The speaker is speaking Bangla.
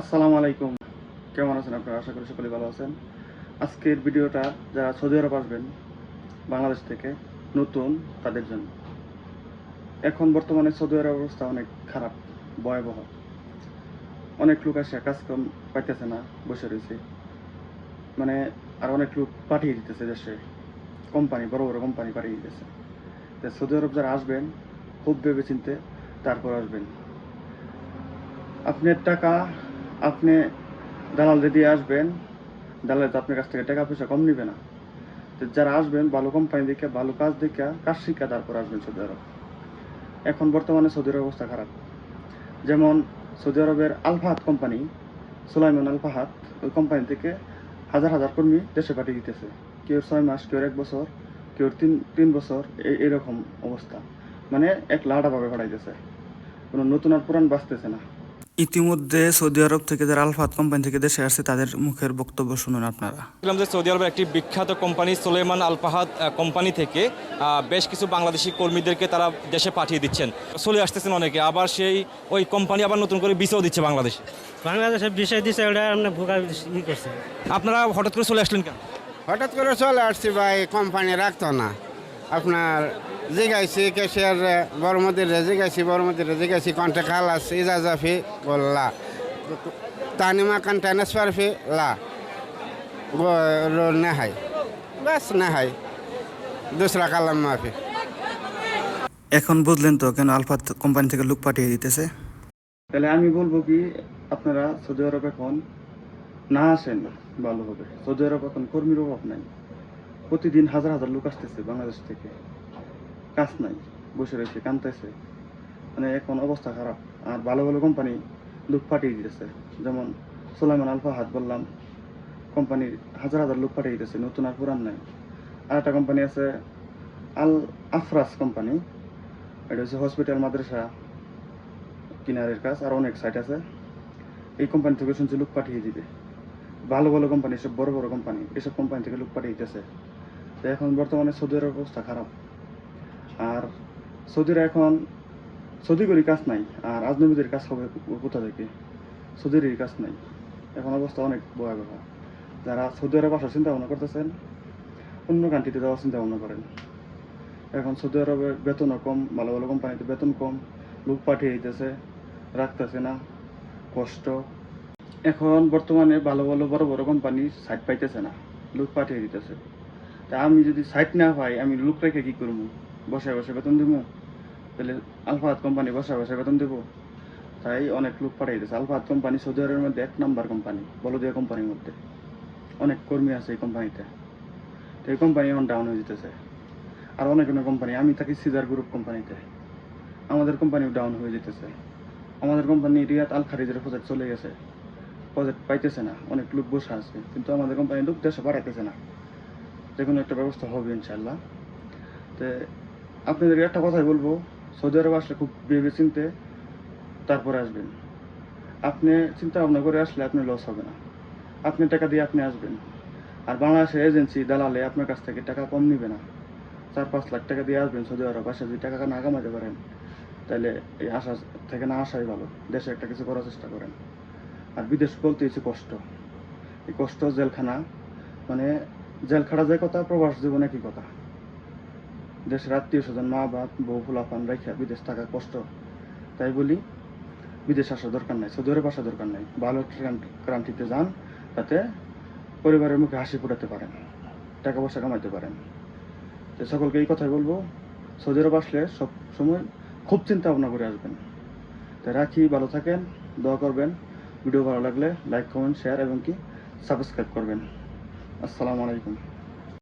আসসালামু আলাইকুম। কেমন আছেন আপনারা? আশা করি সকলে ভালো আছেন। আজকের ভিডিওটা যারা সৌদি আরব আসবেন, বাংলাদেশ থেকে, নতুন তাদের জন্য। এখন বর্তমানে সৌদি আরব অবস্থা অনেক খারাপ, ভয়াবহ। অনেক লোক আসে কাজ কম পাইতেছে না, বসে রয়েছে। মানে আর অনেক লোক পাঠিয়ে দিতেছে দেশে। কোম্পানি, বড় বড় কোম্পানি পাঠিয়ে দিতেছে। তো সৌদি আরব যারা আসবেন, খুব ভেবে চিনতে তারপর আসবেন। আপনার টাকা আপনি দালাল দিয়ে আসবেন, দালাল তো আপনার কাছ থেকে টাকা পয়সা কম নিবে না। তো যারা আসবেন, ভালো কোম্পানি দেখে, ভালো কাজ দেখে, কাজ শিক্ষা তারপর আসবেন সৌদি আরব। এখন বর্তমানে সৌদি আরব অবস্থা খারাপ। যেমন সৌদি আরবের আলফাহাত কোম্পানি সুলাইমান আলফাহাত ওই কোম্পানি থেকে হাজার হাজার কর্মী দেশে পাঠিয়ে দিতেছে। কেউ ছয় মাস, কেউ এক বছর, কেউ তিন তিন বছর এই এরকম অবস্থা। মানে এক লাড়াভাবে পাঠাইতেছে। কোনো নতুন আর পুরান বাঁচতেছে না। ইতিমধ্যে সৌদি আরব থেকে যারা আলফাত কোম্পানি থেকে দেশে আসছে তাদের মুখের বক্তব্য শুনুন আপনারা। দেখলাম যে সৌদি আরবের একটি বিখ্যাত কোম্পানি সোলেমান আলফাহাদ কোম্পানি থেকে বেশ কিছু বাংলাদেশি কর্মীদেরকে তারা দেশে পাঠিয়ে দিচ্ছেন। চলে আসতেছেন অনেকে আবার সেই ওই কোম্পানি আবার নতুন করে বিষও দিচ্ছে বাংলাদেশে। বাংলাদেশের বিষয় দিচ্ছে ওটা আমরা ভোগা ই করছে। আপনারা হঠাৎ করে চলে আসলেন কেন? হঠাৎ করে চলে আসছি ভাই কোম্পানি রাখতো না। আপনার জিগাইছি কেশিয়ার বড় মন্দিরে জিগাইছি বড় মন্দিরে জিগাইছি কন্টে খালাস ইজাজা ফি বললা। তানিমা কান ট্রান্সফার ফি লা। না নেহাই। বাস নেহাই। দুসরা কালাম মাফি। এখন বুঝলেন তো কেন আলফাত কোম্পানি থেকে লোক পাঠিয়ে দিতেছে? তাহলে আমি বলব কি আপনারা সৌদি আরব এখন না আসেন ভালো হবে। সৌদি আরব এখন কর্মীর অভাব নাই। প্রতিদিন হাজার হাজার লোক আসতেছে বাংলাদেশ থেকে। কাজ নাই, বসে রয়েছে কানতেছে মানে এখন অবস্থা খারাপ। আর ভালো ভালো কোম্পানি লোক পাঠিয়ে দিতেছে। যেমন সোলাইমান আলফা হাত বললাম কোম্পানির হাজার হাজার লোক পাঠিয়ে দিতেছে, নতুন আর পুরান নাই। আর একটা কোম্পানি আছে, আল আফরাস কোম্পানি এটা হচ্ছে হসপিটাল মাদ্রাসা কিনারের কাজ, আর অনেক সাইট আছে। এই কোম্পানি থেকে শুনছি লোক পাঠিয়ে দিবে। ভালো ভালো কোম্পানি সব বড় বড় কোম্পানি এসব কোম্পানি থেকে লোক পাঠিয়ে তো এখন বর্তমানে সৌদি অবস্থা খারাপ। আর সৌদিরা এখন, সৌদি করি কাজ নাই, আর আজনবীদের কাজ হবে কোথা থেকে? সৌদিরই কাজ নাই। এখন অবস্থা অনেক ভয়াবহ। যারা সৌদি আরব আসার চিন্তা ভাবনা করতেছেন, অন্য কান্ট্রিতে যাওয়ার চিন্তা ভাবনা করেন। এখন সৌদি আরবে বেতনও কম, ভালো ভালো কোম্পানিতে বেতন কম লোক পাঠিয়ে দিতেছে রাখতেছে না, কষ্ট। এখন বর্তমানে ভালো ভালো বড় বড় কোম্পানি সাইট পাইতেছে না লোক পাঠিয়ে দিতেছে। তা আমি যদি সাইট না পাই, আমি লোক রেখে কি করব? বসে বসে বেতন দিব? তাহলে আলফাহাত কোম্পানি বসে বসে বেতন দেবো? তাই অনেক লোক পাঠিয়ে দিতেছে। আলফাহাত কোম্পানি সৌদি আরবের মধ্যে এক নাম্বার কোম্পানি বলদিয়া কোম্পানির মধ্যে। অনেক কর্মী আছে এই কোম্পানিতে তো এই কোম্পানি এখন ডাউন হয়ে যেতেছে। আর অনেক অনেক কোম্পানি আমি থাকি সিজার গ্রুপ কোম্পানিতে আমাদের কোম্পানিও ডাউন হয়ে যেতেছে। আমাদের কোম্পানি রিয়াদ আল খারিজের প্রজেক্ট চলে গেছে। প্রজেক্ট পাইতেছে না, অনেক লোক বসে আছে, কিন্তু আমাদের কোম্পানি লোক দেশে বাড়াইতেছে না। যে কোনো একটা ব্যবস্থা হবে ইনশাল্লাহ তো আপনাদের একটা কথাই বলব, সৌদি আরব আসলে খুব ভেবে চিনতে তারপরে আসবেন। আপনি চিন্তা ভাবনা করে আসলে আপনি লস হবে না। আপনি টাকা দিয়ে আপনি আসবেন। আর বাংলাদেশের এজেন্সি দালালে আপনার কাছ থেকে টাকা কম নিবে না। চার পাঁচ লাখ টাকা দিয়ে আসবেন সৌদি আরব, আসে যদি টাকা না কামাতে পারেন, তাহলে এই আশা থেকে না আসাই ভালো। দেশে একটা কিছু করার চেষ্টা করেন। আর বিদেশ বলতে হচ্ছে কষ্ট। এই কষ্ট জেলখানা মানে জেল খাটা যে কথা, প্রবাস জীবন একই কথা। দেশের আত্মীয় স্বজন, মা বাপ, বউ ফুলাফান রেখা বিদেশ থাকা কষ্ট। তাই বলি, বিদেশ আসার দরকার নাই, সৌদি আরব আসার দরকার নাই। ভালো ক্রান্তিতে যান, তাতে পরিবারের মুখে হাসি ফোটাতে পারেন টাকা পয়সা কামাইতে পারেন। তো সকলকে এই কথাই বলব, সৌদি আরব আসলে সব সময় খুব চিন্তা ভাবনা করে আসবেন। তো রাখি, ভালো থাকেন, দোয়া করবেন। ভিডিও ভালো লাগলে লাইক কমেন্ট শেয়ার এবং কি সাবস্ক্রাইব করবেন। আসসালামু আলাইকুম।